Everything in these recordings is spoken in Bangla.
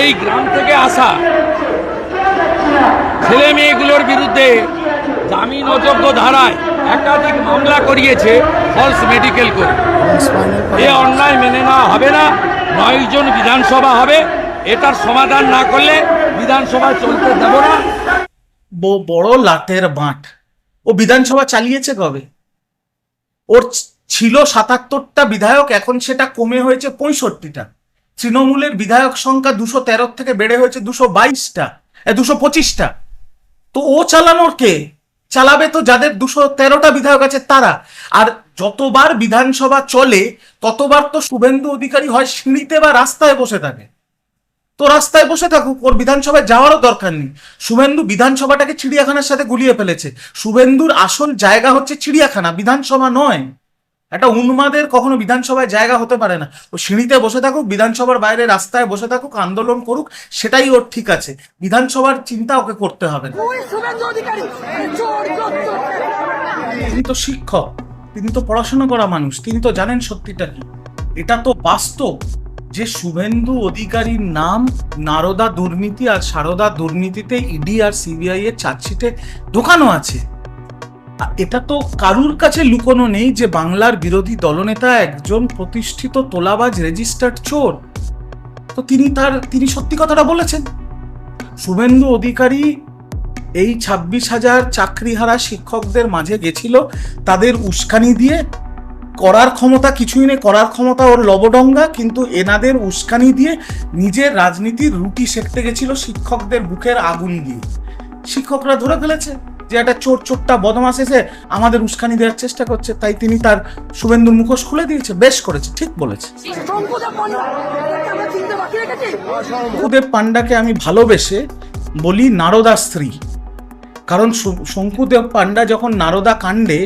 এই গ্রাম থেকে আসা ছেলে মেয়েগুলোর বিরুদ্ধে জামিন অযোগ্য ধারায় একাধিক মামলা করিয়েছে ফলস মেডিকেল করে এ অন্যায় মেনে নেওয়া হবে না নয়জন বিধানসভা হবে, এটার সমাধান না করলে বিধানসভা চলতে দেব না। বড় লাতের মাঠ ও বিধানসভা চালিয়েছে কবে? ওর ছিল সাতাত্তরটা বিধায়ক, এখন সেটা কমে হয়েছে পঁয়ষট্টিটা। তৃণমূলের বিধায়ক সংখ্যা দুশো তেরো থেকে বেড়ে হয়েছে দুশো বাইশটা দুশো পঁচিশটা। তো ও চালানোর কে? চালাবে তো যাদের দুশো তেরোটা বিধায়ক আছে তারা। আর যতবার বিধানসভা চলে, ততবার তো শুভেন্দু অধিকারী হয় সিঁড়িতে বা রাস্তায় বসে থাকে। তো রাস্তায় বসে থাকুক, ওর বিধানসভায় যাওয়ারও দরকার নেই। শুভেন্দু বিধানসভাটাকে চিড়িয়াখানার সাথে গুলিয়ে ফেলেছে। শুভেন্দুর আসল জায়গা হচ্ছে চিড়িয়াখানা, বিধানসভা নয়। একটা উন্মাদের কখনো বিধানসভায় জায়গা হতে পারে না। ও সিঁড়িতে বসে থাকুক বিধানসভার বাইরে রাস্তায় বসে থাকুক আন্দোলন করুক সেটাই ওর ঠিক আছে। বিধানসভার চিন্তা ওকে করতে হবে না। তিনি তো শিক্ষক তিনি তো পড়াশোনা করা মানুষ তিনি তো জানেন সত্যিটা কি। এটা তো বাস্তব যে শুভেন্দু অধিকারীর নাম নারদা দুর্নীতি আর সারদা দুর্নীতিতে ইডি আর সিবিআই এর চার্জশিটে ঢোকানো আছে। এটা তো কারুর কাছে লুকোনো নেই যে বাংলার বিরোধী দলনেতা একজন প্রতিষ্ঠিত তোলাবাজ রেজিস্টার্ড চোর। তো তিনি তার, তিনি সত্যি কথাটা বলেছেন। শুভেন্দু অধিকারী এই ছাব্বিশ হাজার চাকরিহারা শিক্ষকদের মাঝে গেছিল, তাদের উস্কানি দিয়ে। করার ক্ষমতা কিছুই নেই, করার ক্ষমতা ওর লবডঙ্গা, কিন্তু এনাদের উস্কানি দিয়ে নিজের রাজনীতির রুটি সেঁকতে গেছিল শিক্ষকদের বুকের আগুন দিয়ে। শিক্ষকরা ধরে ফেলেছে। যে একটা চোর চোরটা বদমাস এসে আমাদের উস্কানি দেওয়ার চেষ্টা করছে, তাই তিনি তার শুভেন্দুর মুখোশ খুলে দিয়েছে, বেশ করেছে, ঠিক বলেছে। শঙ্কুদেব পান্ডাকে আমি ভালোবেসে বলি নারদা স্ত্রী। কারণ শঙ্কুদেব পান্ডা যখন নারদা কাণ্ডে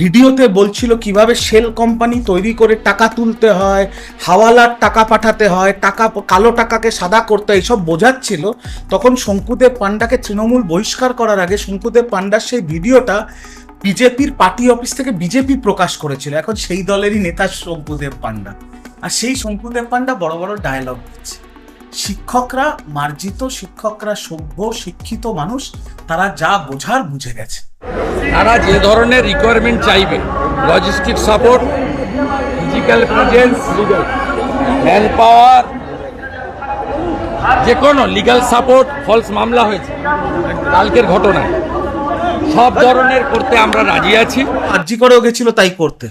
ভিডিওতে বলছিল কীভাবে সেল কোম্পানি তৈরি করে টাকা তুলতে হয়, হাওয়ালার টাকা পাঠাতে হয়, টাকা, কালো টাকাকে সাদা করতে এইসব বোঝাচ্ছিল। তখন শঙ্কুদেব পান্ডাকে তৃণমূল বহিষ্কার করার আগে শঙ্কুদেব পান্ডার সেই ভিডিওটা বিজেপির পার্টি অফিস থেকে বিজেপি প্রকাশ করেছিল। এখন সেই দলেরই নেতা শঙ্কুদেব পান্ডা। আর সেই শঙ্কুদেব পান্ডা বড় বড় ডায়লগ দিচ্ছে। শিক্ষকরা মার্জিত শিক্ষকরা সভ্য শিক্ষিত মানুষ তারা যা বোঝার বুঝে গেছে। তারা যে ধরনের রিকোয়ারমেন্ট চাইবে logistic support physical presence man power যে কোনো লিগ্যাল সাপোর্ট ফলস মামলা হয়েছে কালকের ঘটনায়। সব ধরনের করতে আমরা রাজি আছি। আর্জি করেও গেছিল তাই করতে।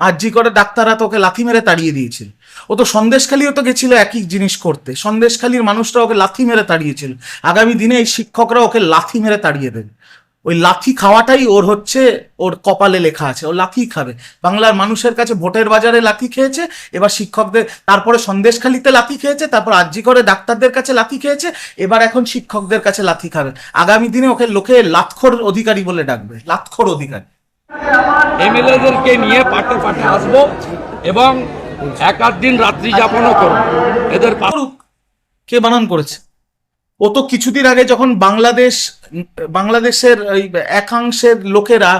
আরজি করে ডাক্তাররা তো ওকে লাথি মেরে তাড়িয়ে দিয়েছিল? ও তো সন্দেশখালিও তো গেছিল একই জিনিস করতে। সন্দেশখালির মানুষরা ওকে লাথি মেরে তাড়িয়েছিল। আগামী দিনে এই শিক্ষকরা ওকে লাথি মেরে তাড়িয়ে দেবে। ওই লাথি খাওয়াটাই ওর হচ্ছে, ওর কপালে লেখা আছে। ও লাথি খাবে। বাংলার মানুষের কাছে ভোটের বাজারে লাথি খেয়েছে, এবার শিক্ষকদের, তারপরে সন্দেশখালিতে লাথি খেয়েছে, তারপর আরজি করে ডাক্তারদের কাছে লাথি খেয়েছে, এবার এখন শিক্ষকদের কাছে লাথি খাবে। আগামী দিনে ওকে লোকে লাতখোর অধিকারী বলে ডাকবে। লাতখোর অধিকারী। এমএলএদেরকে নিয়ে পাটে পাটে আসব এবং এক আধ দিন রাত্রি যাপনও করব। এদের কে বানান করেছে? ও তো কিছুদিন আগে যখন বাংলাদেশ, বাংলাদেশের ওই একাংশের লোকেরা,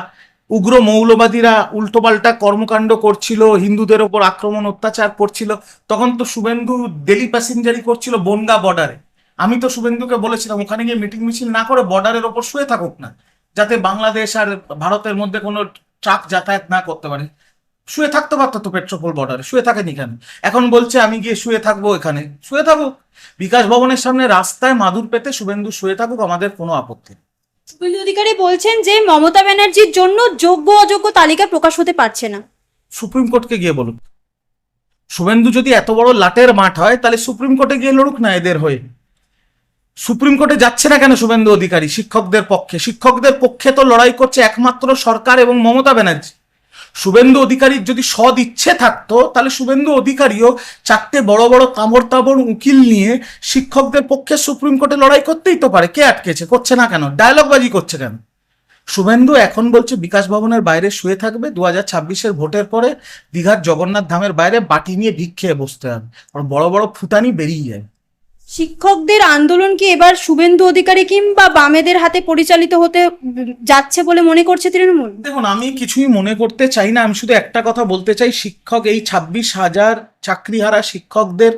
উগ্র মৌলবাদীরা উল্টোপাল্টা কর্মকাণ্ড করছিল, হিন্দুদের ওপর আক্রমণ, অত্যাচার করছিল, তখন তো শুভেন্দু ডেলি প্যাসেঞ্জারি করছিল বনগা বর্ডারে আমি তো শুভেন্দুকে বলেছিলাম, ওখানে গিয়ে মিটিং মিছিল না করে বর্ডারের ওপর শুয়ে থাকুক না। যাতে বাংলাদেশ আর ভারতের মধ্যে কোনো ট্রাক যাতায়াত না করতে পারে। শুয়ে থাকতে পারতো তো পেট্রোপোল বর্ডারে শুয়ে থাকেনি কেন? এখন বলছে আমি গিয়ে শুয়ে থাকব এখানে। শুয়ে থাকুক বিকাশ ভবনের সামনে রাস্তায় মাদুর পেতে শুভেন্দু শুয়ে থাকুক আমাদের কোনো আপত্তি শুভেন্দু অধিকারী বলছেন যে মমতা ব্যানার্জির জন্য যোগ্য অযোগ্য তালিকা প্রকাশ হতে পারছে না। সুপ্রিম কোর্টকে গিয়ে বলুক শুভেন্দু যদি এত বড় লাটের মাঠ হয় তাহলে সুপ্রিম কোর্টে গিয়ে লড়ুক না এদের হয়ে। সুপ্রিম কোর্টে যাচ্ছে না কেন শুভেন্দু অধিকারী? শিক্ষকদের পক্ষে। শিক্ষকদের পক্ষে তো লড়াই করছে একমাত্র সরকার এবং মমতা ব্যানার্জি। শুভেন্দু অধিকারীর যদি সদ ইচ্ছে থাকতো, তাহলে শুভেন্দু অধিকারীও চারটে বড় বড় তামর তাবড় উকিল নিয়ে শিক্ষকদের পক্ষে সুপ্রিম কোর্টে লড়াই করতেই তো পারে। কে আটকেছে? করছে না কেন? ডায়লগবাজি করছে কেন? শুভেন্দু এখন বলছে, বিকাশ ভবনের বাইরে শুয়ে থাকবে। দু হাজার ছাব্বিশের ভোটের পরে দীঘার জগন্নাথ ধামের বাইরে বাটি নিয়ে ভিক্ষে বসতে হবে। আর বড় বড় ফুটানি বেরিয়ে যায়। শিক্ষকদের আন্দোলন কি এবার শুভেন্দু অধিকারী কিংবা বামেদের হাতে পরিচালিত হতে যাচ্ছে বলে মনে করছে তৃণমূল? দেখুন, আমি কিছুই মনে করতে চাই না। আমি শুধু একটা কথা বলতে চাই, শিক্ষক, এই ছাব্বিশ হাজার চাকরিহারা শিক্ষকদের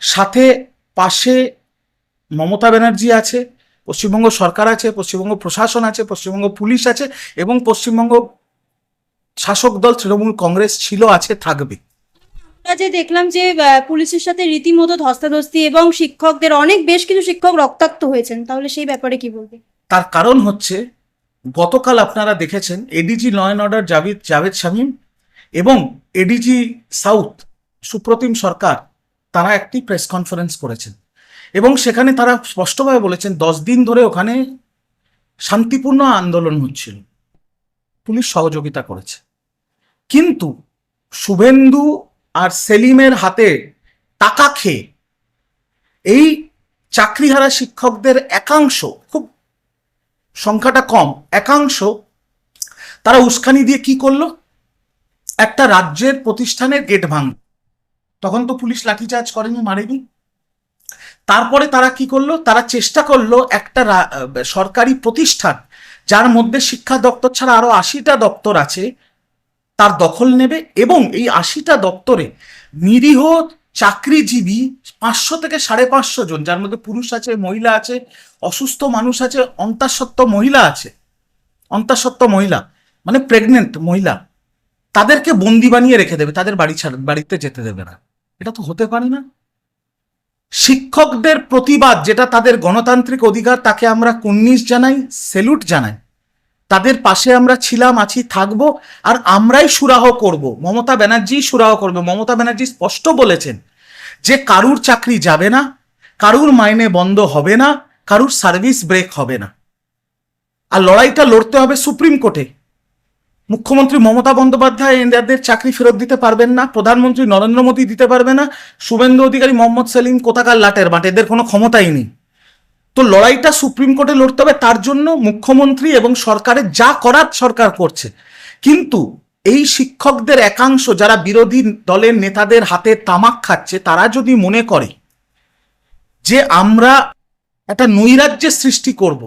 সাথে পাশে মমতা ব্যানার্জি আছে, পশ্চিমবঙ্গ সরকার আছে, পশ্চিমবঙ্গ প্রশাসন আছে, পশ্চিমবঙ্গ পুলিশ আছে এবং পশ্চিমবঙ্গ শাসক দল, তৃণমূল কংগ্রেস ছিল, আছে, থাকবে। যে দেখলাম যে পুলিশের সাথে রীতিমতো ধস্তাধস্তি এবং শিক্ষকদের অনেক বেশ কিছু শিক্ষক রক্তাক্ত হয়েছেন। তাহলে সেই ব্যাপারে কি বলবে? তার কারণ হচ্ছে, গতকাল আপনারা দেখেছেন ADG law and order Javed Javed Shamim এবং এডিজি সাউথ সুপ্রতিম সরকার, তারা একটি প্রেস কনফারেন্স করেছেন। এবং সেখানে তারা স্পষ্টভাবে বলেছেন, দশ দিন ধরে ওখানে শান্তিপূর্ণ আন্দোলন হচ্ছিল। পুলিশ সহযোগিতা করেছে। কিন্তু শুভেন্দু সেলিমের হাতে টাকা খেয়ে এই চাকরিহারা শিক্ষকদের একাংশ, খুব সংখ্যাটা কম, একাংশ তারা উস্কানি দিয়ে কি করল? একটা রাজ্যের প্রতিষ্ঠানের গেট ভাঙ তখন তো পুলিশ লাঠিচার্জ করেনি, মারেনি। তারপরে তারা কি করল? তারা চেষ্টা করল একটা সরকারি প্রতিষ্ঠান, যার মধ্যে শিক্ষা দপ্তর ছাড়া আরও আশিটা দপ্তর আছে তার দখল নেবে এবং এই আশিটা দপ্তরে নিরীহ চাকরিজীবী পাঁচশো থেকে সাড়ে পাঁচশো জন, যার মধ্যে পুরুষ আছে, মহিলা আছে, অসুস্থ মানুষ আছে, অন্তঃসত্ত্ব মহিলা আছে, অন্তঃসত্ত্ব মহিলা মানে প্রেগনেন্ট মহিলা, তাদেরকে বন্দি বানিয়ে রেখে দেবে, তাদের বাড়ি ছাড়, বাড়িতে যেতে দেবে না। এটা তো হতে পারে না। শিক্ষকদের প্রতিবাদ, যেটা তাদের গণতান্ত্রিক অধিকার, তাকে আমরা কুন্নিশ জানাই, সেলুট জানাই। তাদের পাশে আমরা ছিলাম, আছি, থাকব, আর আমরাই সুরাহ করব। মমতা ব্যানার্জি সুরাহ করবে। মমতা ব্যানার্জি স্পষ্ট বলেছেন যে কারুর চাকরি যাবে না, কারুর মাইনে বন্ধ হবে না, কারুর সার্ভিস ব্রেক হবে না। আর লড়াইটা লড়তে হবে সুপ্রিম কোর্টে। মুখ্যমন্ত্রী মমতা বন্দ্যোপাধ্যায় এদের চাকরি ফেরত দিতে পারবেন না, প্রধানমন্ত্রী নরেন্দ্র মোদী দিতে পারবে না, শুভেন্দু অধিকারী মোহাম্মদ সেলিম কোথাকার লাটের বাট, এদের কোনো ক্ষমতাই নেই। তো লড়াইটা সুপ্রিম কোর্টে লড়তে হবে, তার জন্য মুখ্যমন্ত্রী এবং সরকারের যা করার সরকার করছে। কিন্তু এই শিক্ষকদের একাংশ যারা বিরোধী দলের নেতাদের হাতে তামাক খাচ্ছে, তারা যদি মনে করে যে আমরা একটা নৈরাজ্যের সৃষ্টি করব,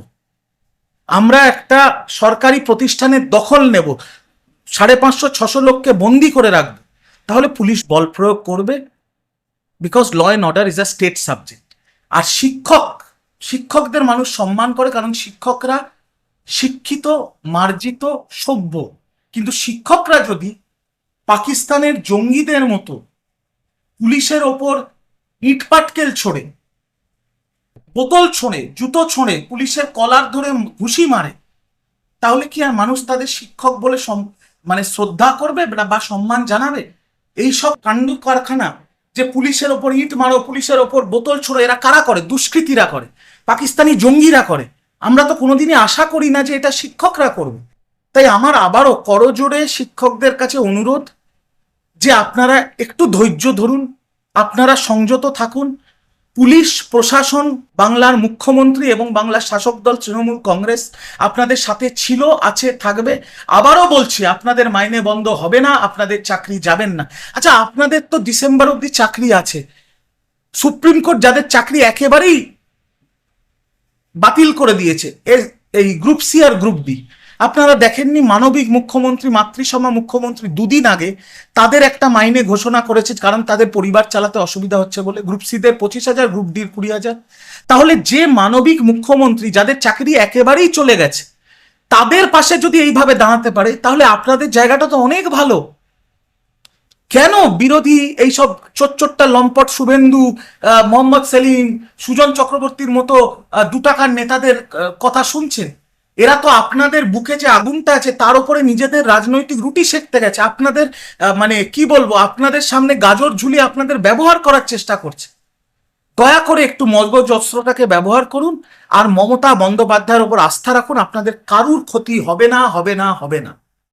আমরা একটা সরকারি প্রতিষ্ঠানের দখল নেব, সাড়ে পাঁচশো, ছশো লোককে বন্দি করে রাখব, তাহলে পুলিশ বল প্রয়োগ করবে? Because law and order is a state subject আর শিক্ষক শিক্ষকদের মানুষ সম্মান করে কারণ শিক্ষকরা শিক্ষিত, মার্জিত, সভ্য। কিন্তু শিক্ষকরা যদি পাকিস্তানের জঙ্গিদের মতো পুলিশের ওপর ইটপাটকেল ছোড়ে, বোতল ছোঁড়ে, জুতো ছোঁড়ে, পুলিশের কলার ধরে ঘুষি মারে, তাহলে কি আর মানুষ তাদের শিক্ষক বলে মানে শ্রদ্ধা করবে বা সম্মান জানাবে? এই সব কাণ্ড কারখানা যে পুলিশের ওপর ইট মারো, পুলিশের ওপর বোতল ছোড়ো, এরা কারা করে? দুষ্কৃতীরা করে। পাকিস্তানি জঙ্গিরা করে। আমরা তো কোনোদিনই আশা করি না যে এটা শিক্ষকরা করবে। তাই আমার আবারও করজোড়ে শিক্ষকদের কাছে অনুরোধ যে আপনারা একটু ধৈর্য ধরুন, আপনারা সংযত থাকুন। পুলিশ, প্রশাসন, বাংলার মুখ্যমন্ত্রী এবং বাংলার শাসক দল, তৃণমূল কংগ্রেস আপনাদের সাথে ছিল, আছে, থাকবে। আবারও বলছি, আপনাদের মাইনে বন্ধ হবে না, আপনাদের চাকরি যাবেন না। আচ্ছা আপনাদের তো ডিসেম্বর অবধি চাকরি আছে। সুপ্রিম কোর্ট যাদের চাকরি একেবারেই বাতিল করে দিয়েছে। এই গ্রুপ সি আর গ্রুপ বি আপনারা দেখেননি মানবিক মুখ্যমন্ত্রী, মাতৃসভা মুখ্যমন্ত্রী দুদিন আগে তাদের একটা মাইনে ঘোষণা করেছে, কারণ তাদের পরিবার চালাতে অসুবিধা হচ্ছে বলে। গ্রুপ সিদের পঁচিশ হাজার গ্রুপ ডির কুড়ি হাজার। তাহলে যে মানবিক মুখ্যমন্ত্রী, যাদের চাকরি একেবারেই চলে গেছে, তাদের পাশে যদি এইভাবে দাঁড়াতে পারে, তাহলে আপনাদের জায়গাটা তো অনেক ভালো। কেন বিরোধী এইসব চোটচোট্টা লম্পট শুভেন্দু মোহাম্মদ সেলিম, সুজন চক্রবর্তীর মতো দু টাকার নেতাদের কথা শুনছেন? এরা তো আপনাদের বুকে যে আগুনটা আছে, তার উপরে নিজেদের রাজনৈতিক রুটি সেঁকতে গেছে। আপনাদের মানে কি বলব, আপনাদের সামনে গাজর ঝুলিয়ে আপনাদের ব্যবহার করার চেষ্টা করছে। দয়া করে একটু মজবুত অস্ত্রটাকে ব্যবহার করুন, আর মমতা বন্দ্যোপাধ্যায়ের ওপর আস্থা রাখুন, আপনাদের কারুর ক্ষতি হবে না হবে না হবে না।